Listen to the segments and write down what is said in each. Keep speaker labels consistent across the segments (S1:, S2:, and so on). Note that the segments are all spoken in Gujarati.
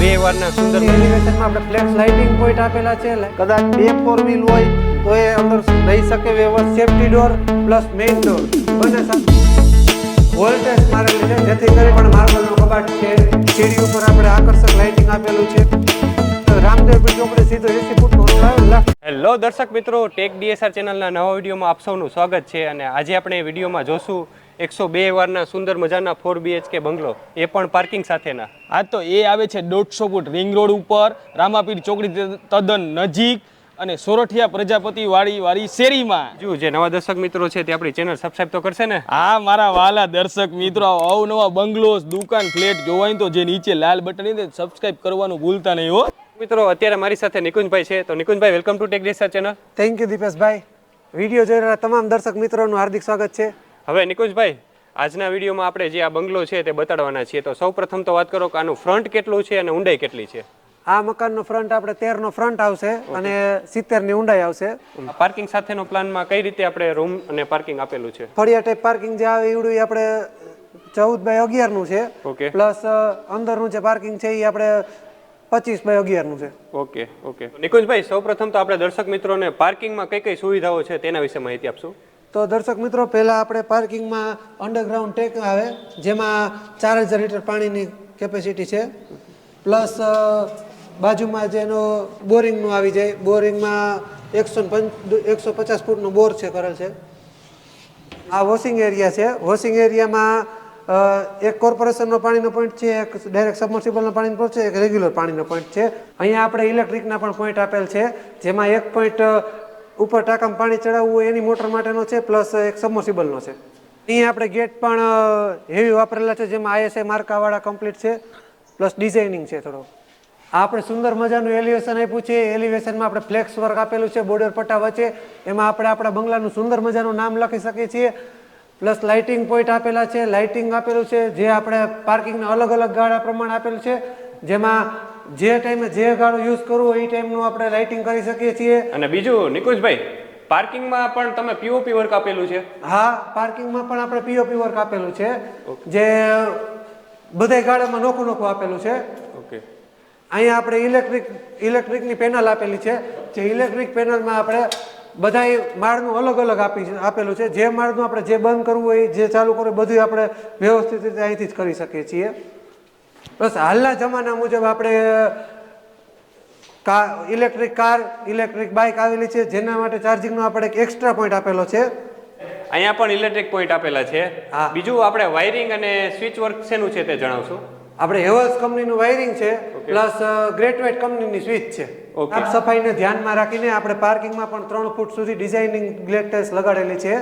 S1: બે વારના સુંદર
S2: એલિવેશનમાં આપણે ફ્લેક્સ લાઇટિંગ પોઈન્ટ આપેલા છે કદાચ બે ફોર વ્હીલ હોય તો એ અંદર રહી શકે વ્યવસ્થિત. Safety door plus main door બંને વોલ્ટેજ મારેલી છે જેથી કરી પણ માર્બલનો કબાટ છે. સીડી ઉપર આપણે આકર્ષક લાઇટિંગ આપેલું છે. રામદેવપીર ચોકડી સીધો એસી ફૂટનો રોડ આવે
S1: હેલો દર્શક મિત્રો ટેક ડીએસઆર ચેનલના નવા વિડીયોમાં આપ સૌનું સ્વાગત છે અને આજે આપણે વિડીયોમાં જોશું એકસો બે વારના સુંદર મજાના ફોર બીએચકે બંગલો. એ પણ પાર્કિંગ સાથેના.
S3: આ તો એ આવે છે દોઢસો ફૂટ રિંગ રોડ ઉપર રામાપીર ચોકડી તદ્દન નજીક અને સોરઠિયા પ્રજાપતિ વાળી વાળી શેરીમાં.
S1: જો જે નવા દર્શક મિત્રો છે તે આપણી ચેનલ સબસ્ક્રાઇબ તો કરશે ને?
S3: હા મારા વાલા દર્શક મિત્રો અવનવા બંગલોસ દુકાન ફ્લેટ જોવાય તો જે નીચે લાલ બટન સબસ્ક્રાઇબ કરવાનું ભૂલતા નહીં હો.
S1: મિત્રો અત્યારે મારી સાથે નિકુંજભાઈ છે. તો Nikunjbhai welcome to tech DSR channel
S2: thank you Dipeshbhai video જોઈ રહેલા તમામ દર્શક મિત્રોનું હાર્દિક સ્વાગત છે.
S1: હવે નિકુંજભાઈ આજના વિડીયોમાં આપણે જે આ બંગલો છે તે બતાડવાના છીએ. તો સૌ પ્રથમ તો વાત કરો કે આનું ફ્રન્ટ કેટલું છે અને ઊંડાઈ કેટલી છે?
S2: આ મકાનનો ફ્રન્ટ આપણે તેરનો ફ્રન્ટ આવશે અને સિત્તેરની ઊંડાઈ આવશે.
S1: પાર્કિંગ સાથેનો પ્લાનમાં કઈ રીતે આપણે રૂમ અને પાર્કિંગ આપેલું છે?
S2: ફળિયા ટાઈપ પાર્કિંગ જે આવે એવડું આપણે ચૌદ બાય અગિયારનું છે.
S1: ઓકે.
S2: પ્લસ અંદરનું જે પાર્કિંગ છે એ આપણે પચીસ બાય અગિયારનું છે.
S1: Okay okay. નિકુંજભાઈ સૌપ્રથમ તો આપણે દર્શક મિત્રોને પાર્કિંગમાં કઈ કઈ સુવિધાઓ છે તેના વિશે માહિતી આપશું?
S2: તો દર્શક મિત્રો પહેલાં આપણે પાર્કિંગમાં અંડરગ્રાઉન્ડ ટેક આવે જેમાં ચાર હજાર લીટર પાણીની કેપેસિટી છે. પ્લસ બાજુમાં જેનો બોરિંગનું આવી જાય. બોરિંગમાં એકસો એકસો પચાસ ફૂટનું બોર છે કરેલ છે. આ વોશિંગ એરિયા છે. વોશિંગ એરિયામાં એક કોર્પોરેશનનો પાણીનો પોઈન્ટ છે, એક ડાયરેક્ટ સબમર્સિબલનો પાણીનો પોઈન્ટ છે, એક રેગ્યુલર પાણીનો પોઈન્ટ છે. અહીંયા આપણે ઇલેક્ટ્રિકના પણ પોઈન્ટ આપેલ છે, જેમાં એક પોઈન્ટ ઉપર ટાંકામાં પાણી ચડાવવું એની મોટર માટેનો છે પ્લસ એક સબમર્સિબલનો છે. અહીંયા આપણે ગેટ પણ હેવી વાપરેલા છે, જેમાં આઈએસઆઈ માર્કાવાળા કમ્પ્લીટ છે પ્લસ ડિઝાઇનિંગ છે થોડો. આપણે સુંદર મજાનું એલિવેશન આપ્યું છે એલિવેશનમાં આપણે ફ્લેક્સ વર્ક આપેલું છે બોર્ડર પટ્ટા વચ્ચે. એમાં આપણે આપણા બંગલાનું સુંદર મજાનું નામ લખી શકીએ છીએ. પ્લસ લાઇટિંગ પોઈન્ટ આપેલા છે લાઇટિંગ આપેલું છે જે આપણે પાર્કિંગના અલગ અલગ ગાળા પ્રમાણે આપેલું છે જેમાં જે ટાઈમે જે ગાળું યુઝ કરવું એ ટાઈમનું આપણે લાઇટિંગ કરી શકીએ છીએ.
S1: અને બીજું નિકુંજભાઈ પાર્કિંગમાં પણ તમે પીઓપી વર્ક આપેલું છે?
S2: હા પાર્કિંગમાં પણ આપણે પીઓપી વર્ક આપેલું છે જે બધાય ગાળામાં નોખું નોખું આપેલું છે.
S1: ઓકે.
S2: અહીંયા આપણે ઇલેક્ટ્રિક ઇલેક્ટ્રિકની પેનલ આપેલી છે જે ઇલેક્ટ્રિક પેનલમાં આપણે બધાય માળનું અલગ અલગ આપી આપેલું છે. જે માળનું આપણે જે બંધ કરવું હોય જે ચાલુ કરવું હોય બધું આપણે વ્યવસ્થિત રીતે અહીંથી જ કરી શકીએ છીએ. બસ હાલના જમાના મુજબ આપણે car electric car electric bike આવેલી છે જેના માટે ચાર્જિંગનો આપણે એક એક્સ્ટ્રા પોઈન્ટ આપેલો છે.
S1: અહીંયા પણ ઇલેક્ટ્રિક પોઈન્ટ આપેલા છે.
S2: હા.
S1: બીજું આપણે વાયરિંગ અને સ્વિચ વર્ક શેનું છે તે જણાવશો?
S2: આપણે હેવલ્સ કંપનીનું વાયરિંગ છે પ્લસ ગ્રેટવેટ કંપનીની સ્વિચ છે. સાફ સફાઈને ધ્યાનમાં રાખીને આપણે પાર્કિંગમાં પણ ત્રણ ફૂટ સુધી ડિઝાઇનિંગ ગ્લેટ ટાઇલ્સ લગાડેલી છે.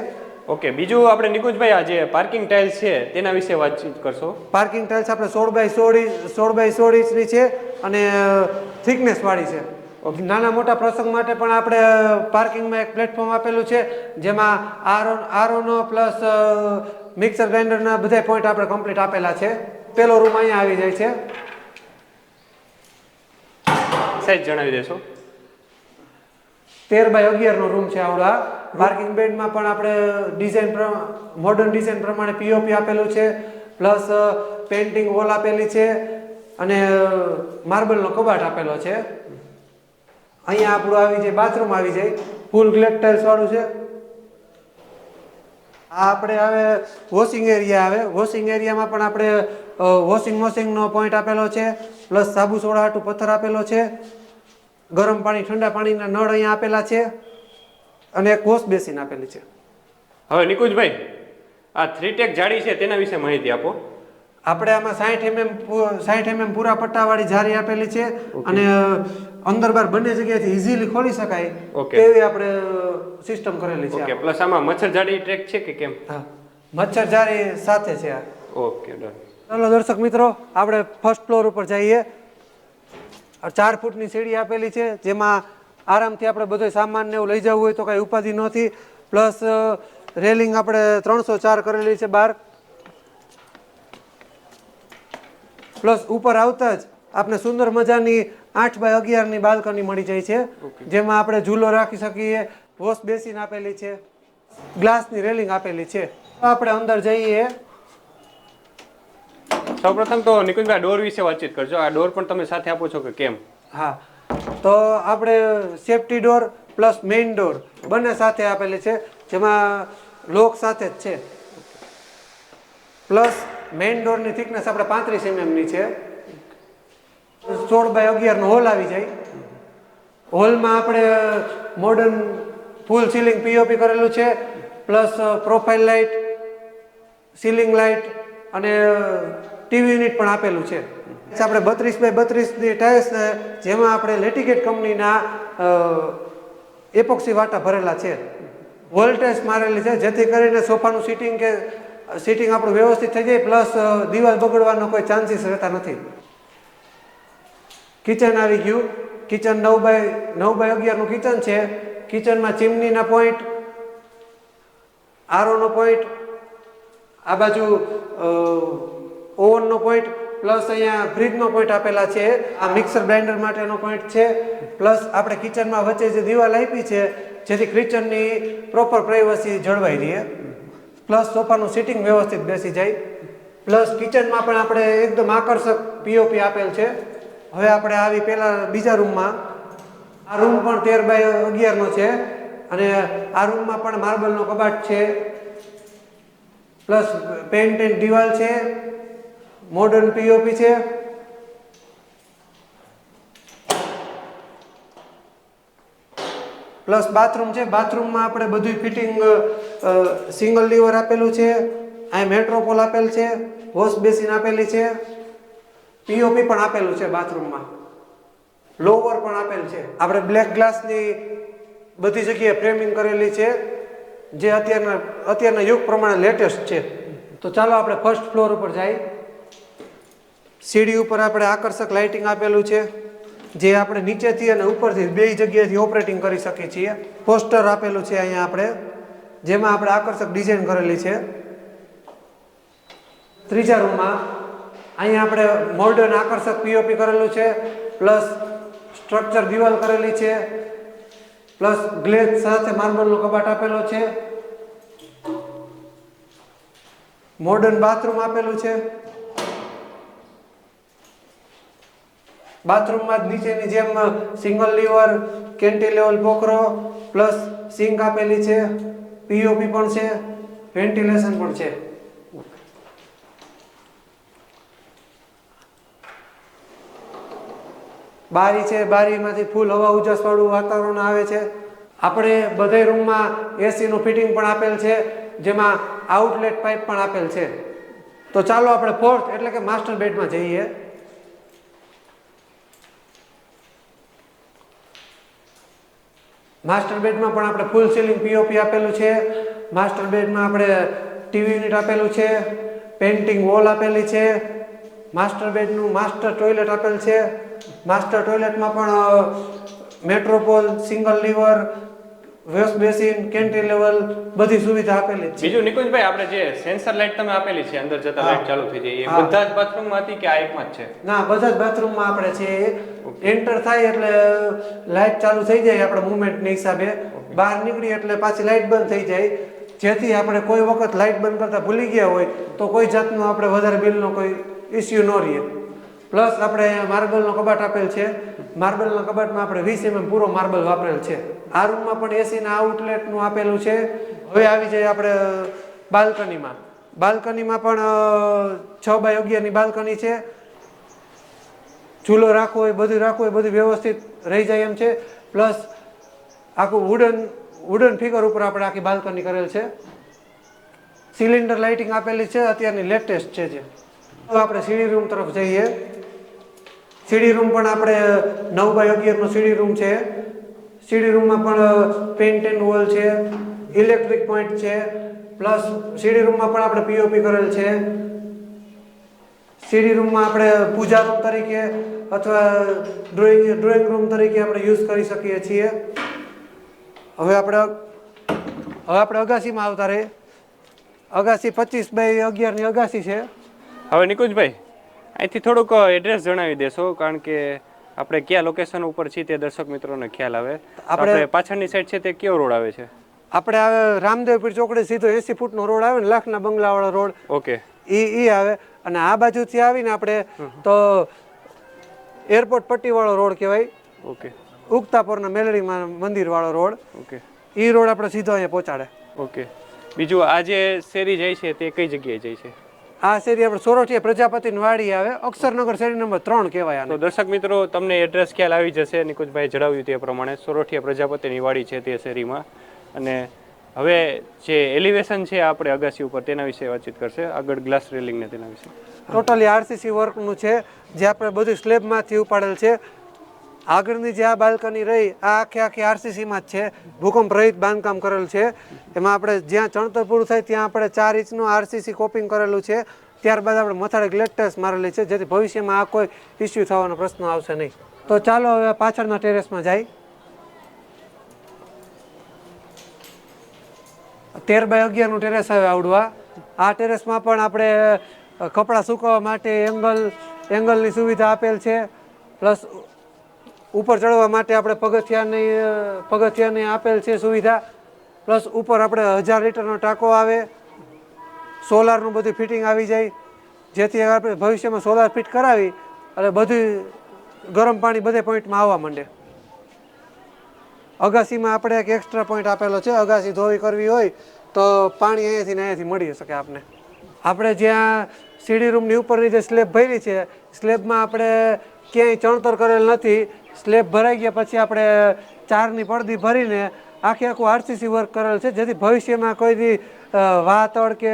S1: ઓકે બીજું આપણે નિકુંજભાઈ આ જે પાર્કિંગ ટાઇલ્સ છે તેના વિશે વાતચીત કરશો?
S2: પાર્કિંગ ટાઇલ્સ આપણે સોળ બાય સોળ સોળ બાય સોળ ઇંચની છે અને થિકનેસ વાળી છે. નાના મોટા પ્રસંગ માટે પણ આપણે પાર્કિંગમાં એક પ્લેટફોર્મ આપેલું છે જેમાં આરો આરોનો પ્લસ મિક્સર ગ્રાઇન્ડરના બધા પોઈન્ટ આપણે કમ્પ્લીટ આપેલા છે. પેલો રૂમ અહીંયા આવી જાય છે.
S1: સાઈઝ જણાવી દેશો.
S2: તેર બાય અગિયારનો રૂમ છે આવડા. માર્કિંગ બેડમાં પણ આપણે ડિઝાઇન મોડર્ન ડિઝાઇન પ્રમાણે પીઓપી આપેલું છે પ્લસ પેન્ટિંગ વોલ આપેલી છે, અને માર્બલનો કબાટ આપેલો છે. અહીંયા આપણું આવી જાય બાથરૂમ આવી જાય. ફૂલ ગ્લેટ ટાઇલ્સ વાળું છે. આ આપણે હવે વોશિંગ એરિયા આવે. વોશિંગ એરિયામાં પણ આપણે વોશિંગ મશીનનો પોઈન્ટ આપેલો છે પ્લસ સાબુ સોડા હાટુ પથ્થર આપેલો છે. ગરમ પાણી, ઠંડા પાણીના નળ અહીંયા આપેલા છે અને એક વોશ બેસીન આપેલી છે.
S1: હવે નિકુંજભાઈ, આ થ્રી ટેક જાળી છે, તેના વિશે માહિતી આપો.
S2: આપણે આમાં સાઠ એમએમ સાઠ એમએમ પૂરા પટ્ટાવાળી જારી આપેલી છે અને અંદર બાર બંને જગ્યાએથી ઇઝીલી ખોલી શકાય. એવી આપણે સિસ્ટમ કરેલી છે
S1: પ્લસ આમાં મચ્છર જાળી ટ્રેક છે કે કેમ?
S2: હા. મચ્છર જાળી સાથે છે આ.
S1: ઓકે ડન
S2: ચાલો દર્શક મિત્રો આપણે ફર્સ્ટ ફ્લોર ઉપર જઈએ. ચાર ફૂટની સીડી આપેલી છે જેમાં આરામથી આપણે બધો સામાન ને એવું લઈ જવું હોય તો કાંઈ ઉપાધિ નથી પ્લસ રેલિંગ આપણે ત્રણસો ચાર કરેલી છે બાર પ્લસ ઉપર આવતા જ આપણે સુંદર મજાની આઠ બાય અગિયારની બાલ્કની મળી જાય છે. જેમાં આપણે ઝૂલો રાખી શકીએ વોશ બેસીન આપેલી છે ગ્લાસની રેલિંગ આપેલી છે. આપણે અંદર જઈએ.
S1: સૌપ્રથમ તો નિકુંજભાઈ ડોર વિશે વાતચીત કરજો. આ ડોર પણ તમે સાથે આપો છો કે કેમ?
S2: હા. તો આપણે safety door plus main door બંને સાથે આપેલી છે જેમાં લોક સાથે જ છે. પ્લસ મેઇન ડોરની થિકનેસ આપણે પાંત્રીસ એમએમની છે. સોળ બાય અગિયારનો હોલ આવી જાય. હોલમાં આપણે મોડર્ન ફૂલ સીલિંગ પીઓપી કરેલું છે plus profile light ceiling light અને ટીવી યુનિટ પણ આપેલું છે. આપણે બત્રીસ બાય બત્રીસની ટાઇલ્સ જેમાં આપણે લેટિકેટ કંપનીના એપોક્સી વાટા ભરેલા છે. વોલ્ટેજ મારેલી છે, જેથી કરીને સોફાનું સીટિંગ કે સીટિંગ આપણું વ્યવસ્થિત થઈ જાય પ્લસ દિવાલ બગડવાનો કોઈ ચાન્સીસ રહેતા નથી. કિચન આવી ગયું. કિચન નવ બાય નવ બાય અગિયારનું કિચન છે. કિચનમાં ચીમનીના પોઈન્ટ આરોનો પોઈન્ટ આ બાજુ ઓવનનો પોઈન્ટ પ્લસ અહીંયા ફ્રીજનો પોઈન્ટ આપેલા છે. આ મિક્સર ગ્રાઇન્ડર માટેનો પોઈન્ટ છે. પ્લસ આપણે કિચનમાં વચ્ચે જે દિવાલ આપી છે, જેથી કિચનની પ્રોપર પ્રાઇવસી જળવાઈ રહે. પ્લસ સોફાનું સિટિંગ વ્યવસ્થિત બેસી જાય. પ્લસ કિચનમાં પણ આપણે એકદમ આકર્ષક પીઓપી આપેલ છે. હવે આપણે આવી પહેલા બીજા રૂમમાં. આ રૂમ પણ તેર બાય અગિયારનો છે અને આ રૂમમાં પણ માર્બલનો કબાટ છે. પ્લસ પેન્ટેડ દિવાલ છે. મોડર્ન પીઓપી છે. પ્લસ બાથરૂમ છે. બાથરૂમમાં આપણે બધું ફિટિંગ સિંગલ લીવર આપેલું છે. અહીં મેટ્રોપોલ આપેલ છે. વોશ બેસિન આપેલી છે. પીઓપી પણ આપેલું છે બાથરૂમમાં. લોવર પણ આપેલ છે. આપણે બ્લેક ગ્લાસની બધી જગ્યાએ ફ્રેમિંગ કરેલી છે. જે અત્યારના અત્યારના યુગ પ્રમાણે લેટેસ્ટ છે. તો ચાલો આપણે ફર્સ્ટ ફ્લોર ઉપર જઈએ સીડી ઉપર આપણે આકર્ષક લાઇટિંગ આપેલું છે. જે આપણે નીચેથી અને ઉપરથી બે જગ્યાએથી ઓપરેટિંગ કરી શકીએ છીએ. પોસ્ટર આપેલું છે અહીંયા આપણે, જેમાં આપણે આકર્ષક ડિઝાઇન કરેલી છે. ત્રીજા રૂમમાં અહીંયા આપણે મોર્ડન આકર્ષક પીઓપી કરેલું છે પ્લસ સ્ટ્રક્ચર દિવાલ કરેલી છે પ્લસ ગ્લેઝ સાથે માર્બલનો કબાટ આપેલો છે. મોડર્ન બાથરૂમ આપેલું છે. બાથરૂમમાં જ નીચેની જેમ સિંગલ લીવર કેન્ટિલેવલ પોકરો પ્લસ સિંક આપેલી છે પીઓપી પણ છે વેન્ટિલેશન પણ છે. બારી છે, બારીમાંથી ફૂલ હવા ઉજાસવાળું વાતાવરણ આવે છે. આપણે બધા રૂમમાં એસીનું ફિટિંગ પણ આપેલ છે, જેમાં આઉટલેટ પાઇપ પણ આપેલ છે. તો ચાલો આપણે ફોર્થ એટલે કે માસ્ટર બેડમાં જઈએ. માસ્ટર બેડમાં પણ આપણે ફૂલ સીલિંગ પીઓપી આપેલું છે. માસ્ટર બેડમાં આપણે ટીવી યુનિટ આપેલું છે. પેન્ટિંગ વોલ આપેલી છે. માસ્ટર બેડનું માસ્ટર ટોયલેટ આપેલ છે. માસ્ટર ટોયલેટમાં પણ Metropole single lever waste basin cantilever બધી સુવિધા આપેલી છે.
S1: બીજું નિકુંજભાઈ આપણે જે સેન્સર લાઇટ તમે આપેલી છે અંદર જતા લાઇટ ચાલુ થઈ જાય એ બધા જ બાથરૂમમાં હતી કે આ એકમાં જ છે?
S2: ના બધા જ બાથરૂમમાં આપણે છે. એન્ટર થાય એટલે લાઇટ ચાલુ થઈ જાય આપણે મુવમેન્ટની હિસાબે. બહાર નીકળી એટલે પાછી લાઇટ બંધ થઈ જાય. જેથી આપણે કોઈ વખત લાઇટ બંધ કરતા ભૂલી ગયા હોય તો કોઈ જાતનો આપણે વધારે બિલનો કોઈ ઇસ્યુ ન રહીએ પ્લસ આપણે અહીંયા માર્બલનો કબાટ આપેલ છે. માર્બલના કબાટમાં આપણે વીસ એમએમ પૂરો માર્બલ વાપરેલ છે. આ રૂમમાં પણ એસીના આઉટલેટનું આપેલું છે. હવે આવી જાય આપણે બાલ્કનીમાં. બાલ્કનીમાં પણ છ બાય અગિયારની બાલ્કની છે. ચૂલો રાખવો હોય, બધું રાખવું હોય, બધું વ્યવસ્થિત રહી જાય એમ છે. પ્લસ આખું વુડન વુડન ફિગર ઉપર આપણે આખી બાલ્કની કરેલ છે. સિલિન્ડર લાઇટિંગ આપેલી છે. અત્યારની લેટેસ્ટ છે જે. આપણે સીડી રૂમ તરફ જઈએ. સીડી રૂમ પણ આપણે નવ બાય અગિયારનો સીડી રૂમ છે. સીડી રૂમમાં પણ પેન્ટ એન્ડ વોલ છે ઇલેક્ટ્રિક પોઈન્ટ છે પ્લસ સીડી રૂમમાં પણ આપણે પીઓપી કરેલ છે. સીડી રૂમમાં આપણે પૂજા રૂમ તરીકે અથવા ડ્રોઈંગ ડ્રોઈંગ રૂમ તરીકે આપણે યુઝ કરી શકીએ છીએ. હવે આપણે હવે આપણે અગાસીમાં આવતા રહીએ. અગાસી પચીસ બાય અગિયારની અગાસી છે.
S1: હવે નિકુંજભાઈ અહીંથી થોડુંક એડ્રેસ જણાવી દેશો કારણ કે આપણે કયા લોકેશન ઉપર છીએ તે દર્શક મિત્રોને ખ્યાલ આવે.
S2: આપણે-
S1: પાછળની સાઈડ છે તે કયો રોડ આવે છે?
S2: આપણે હવે રામદેવપીર ચોકડે સીધો એસી ફૂટનો રોડ આવે ને લાખના બંગલાવાળો રોડ.
S1: ઓકે.
S2: એ એ આવે. અને આ બાજુથી આવીને આપણે તો એરપોર્ટ પટ્ટીવાળો રોડ કહેવાય.
S1: ઓકે.
S2: ઉગતાપુરના મેલડીમાં મંદિરવાળો રોડ.
S1: ઓકે.
S2: એ રોડ આપણે સીધો અહીંયા પહોંચાડે.
S1: ઓકે. બીજું આ જે શેરી જાય છે તે કઈ જગ્યાએ જાય છે?
S2: આ શેરી આપણે સોરઠિયા પ્રજાપતિની વાડી આવે અક્ષરનગર શેરી નંબર ત્રણ કહેવાય આને.
S1: તો દર્શક મિત્રો તમને એડ્રેસ ખ્યાલ આવી જશે નિકુંજભાઈ જણાવ્યું તે પ્રમાણે સોરઠિયા પ્રજાપતિની વાડી છે તે શેરીમાં. અને હવે જે એલિવેશન છે આપણે અગાસી ઉપર તેના વિશે વાતચીત કરશે. આગળ ગ્લાસ રેલિંગ ને તેના વિશે.
S2: ટોટલી આરસીસી વર્કનું છે જે આપણે બધું સ્લેબમાંથી ઉપાડેલ છે. આગળની જે આ બાલ્કની રહી, આ આખી આખી આરસીસીમાં જ છે. ભૂકંપ રહિત બાંધકામ કરેલું છે. એમાં આપણે જ્યાં ચણતર પૂરું થાય ત્યાં આપણે ચાર ઇંચનું આરસીસી કોપિંગ કરેલું છે. ત્યારબાદ આપણે મથાળે ગ્લેટસ મારેલી છે, જેથી ભવિષ્યમાં આ કોઈ ઇસ્યુ થવાનો પ્રશ્ન આવશે નહીં. તો ચાલો હવે પાછળના ટેરેસમાં જાય. તેર બાય અગિયારનું ટેરેસ આવે આવડવા. આ ટેરેસમાં પણ આપણે કપડાં સૂકવવા માટે એંગલ એંગલની સુવિધા આપેલ છે. પ્લસ ઉપર ચડવા માટે આપણે પગથિયાની પગથિયાની આપેલ છે સુવિધા. પ્લસ ઉપર આપણે હજાર લીટરનો ટાંકો આવે. સોલારનું બધું ફિટિંગ આવી જાય. જેથી આપણે ભવિષ્યમાં સોલાર ફિટ કરાવી અને બધું ગરમ પાણી બધે પોઈન્ટમાં આવવા માંડે. અગાસીમાં આપણે એક એક્સ્ટ્રા પોઈન્ટ આપેલો છે. અગાસી ધોવી કરવી હોય તો પાણી અહીંયાથી ને અહીંયાથી મળી શકે આપને. આપણે જ્યાં સીડી રૂમની ઉપરની જે સ્લેબ ભરી છે, સ્લેબમાં આપણે ક્યાંય ચણતર કરેલ નથી. સ્લેબ ભરાઈ ગયા પછી આપણે ચારની પડદી ભરીને આખે આખું આરસીસી વર્ક કરેલ છે. જેથી ભવિષ્યમાં કોઈ દી વાતળ કે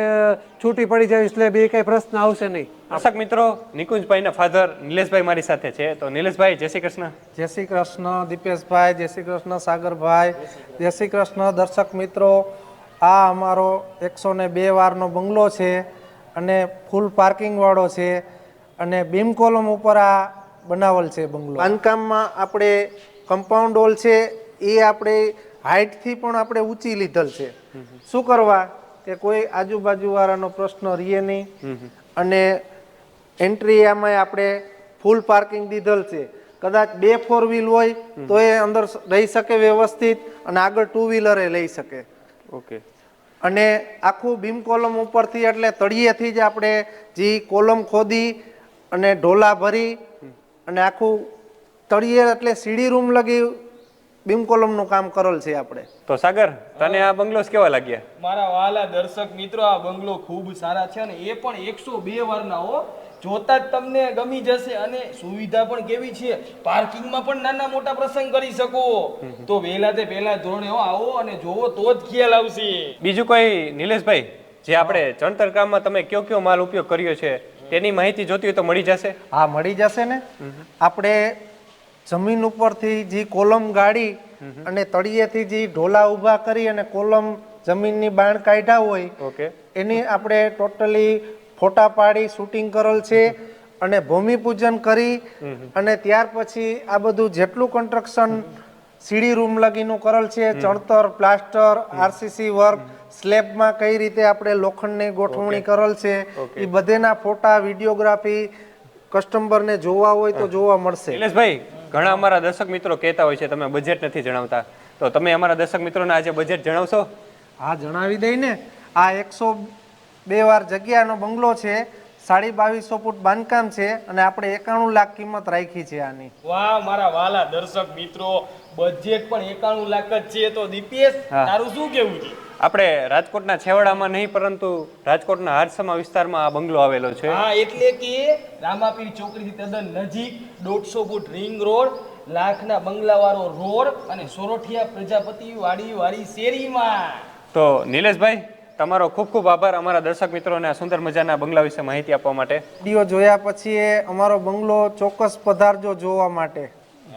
S2: છૂટી પડી જાય સ્લેબ એ કંઈ પ્રશ્ન આવશે નહીં.
S1: આશક મિત્રો નિકુંજભાઈના ફાધર નિલેશભાઈ મારી સાથે છે. તો નિલેશભાઈ જય શ્રી કૃષ્ણ.
S4: જય શ્રી કૃષ્ણ દીપેશભાઈ જય શ્રી કૃષ્ણ સાગરભાઈ જય શ્રી કૃષ્ણ. દર્શક મિત્રો આ અમારો એકસો ને બે વારનો બંગલો છે અને ફૂલ પાર્કિંગવાળો છે અને બીમ કોલમ ઉપર આ બનાવેલ છે બંગલો. બાંધકામમાં આપણે કમ્પાઉન્ડ વોલ છે એ આપણે હાઇટથી પણ આપણે ઊંચી લીધેલ છે. શું કરવા? કે કોઈ આજુબાજુવાળાનો પ્રશ્ન રહીએ નહીં. અને એન્ટ્રી આમાં આપણે ફૂલ પાર્કિંગ દીધેલ છે. કદાચ બે ફોર વ્હીલ હોય તો એ અંદર રહી શકે વ્યવસ્થિત અને આગળ ટુ વ્હીલરે લઈ શકે.
S1: ઓકે.
S4: અને આખું બીમ કોલમ ઉપરથી એટલે તળિયેથી જ આપણે જે કોલમ ખોદી અને ઢોલા ભરી અને આખું તળિયે એટલે સીડી રૂમ લગી બીમ કોલમનું કામ કરેલ છે આપણે.
S1: તો સાગર તને આ બંગલોસ કેવા લાગ્યા?
S3: મારા વાલા દર્શક મિત્રો આ બંગલો ખૂબ સારા છે અને એ પણ એકસો બે વારના હો. જોતા જ તમને ગમી જશે અને સુવિધા પણ કેવી છે? પાર્કિંગમાં પણ નાના મોટા પ્રસંગ કરી શકો. તો વહેલા તે પહેલા ધોરણે હો આવો અને જોવો તો જ ખ્યાલ આવશે.
S1: બીજું કોઈ નિલેશભાઈ જે આપણે ચણતર કામમાં તમે કયો કયો માલ ઉપયોગ કર્યો છે? તેની માહિતી જોતી હોય તો મળી જશે?
S4: હા મળી જશે ને? આપણે જમીન ઉપરથી જે કોલમ ગાડી અને તળિયેથી જે ઢોલા ઊભા કરી અને કોલમ જમીનની બાણ કાઢ્યા હોય
S1: ઓકે.
S4: એની આપણે ટોટલી ફોટા પાડી શૂટિંગ કરેલ છે અને ભૂમિપૂજન કરી અને ત્યાર પછી આ બધું જેટલું કન્સ્ટ્રક્શન સીડી રૂમ લગીનું કરેલ છે ચણતર પ્લાસ્ટર આરસીસી વર્ક સ્લેબમાં કઈ રીતે આપણે લોખંડની ગોઠવણી કરેલ છે એ બધેના ફોટા વિડીયોગ્રાફી કસ્ટમરને જોવા હોય તો જોવા મળશે.
S1: નિલેશભાઈ ઘણા અમારા દર્શક મિત્રો કહેતા હોય છે તમે બજેટ નથી જણાવતા. તો તમે અમારા દર્શક મિત્રોને આજે બજેટ જણાવશો?
S4: હા જણાવી દઈ ને આ એકસો બે વાર જગ્યાનો બંગલો છે સાડી બાવીસો ફૂટ બાંધકામ છે અને આપણે એકાણું લાખ કિંમત રાખી છે આની.
S3: વાહ મારા વાલા દર્શક મિત્રો બજેટ પણ એકાણું લાખ જ છે. તો દીપેશ તારું શું કેવું છે?
S1: આપણે રાજકોટના છેવાડામાં નહીં પરંતુ રાજકોટના હારસમા વિસ્તારમાં આ બંગલો આવેલો છે.
S3: હા એટલે કે રામાપીર ચોકડીથી તદ્દન નજીક દોઢસો ફૂટ રિંગ રોડ લાખના બંગલાવાળો રોડ અને સોરઠિયા પ્રજાપતિ વાડી વાળી શેરીમાં.
S1: તો નિલેશભાઈ તમારો ખૂબ ખૂબ આભાર અમારા દર્શક મિત્રોને આ સુંદર મજાના બંગલા વિશે માહિતી આપવા માટે.
S4: વીડિયો જોયા પછી અમારો બંગલો ચોક્કસ પધારજો જોવા માટે.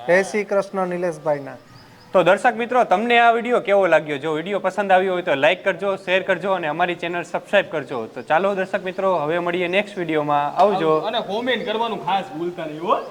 S4: જય શ્રી કૃષ્ણ નિલેશભાઈના.
S1: તો દર્શક મિત્રો તમને આ વીડિયો કેવો લાગ્યો? જો વીડિયો પસંદ આવ્યો હોય તો લાઈક કરજો શેર કરજો અને અમારી ચેનલ સબસ્ક્રાઇબ કરજો. તો ચાલો દર્શક મિત્રો હવે મળીએ નેક્સ્ટ વિડીયોમાં. આવજો.
S3: અને કોમેન્ટ કરવાનું ખાસ ભૂલતા નહીં હો.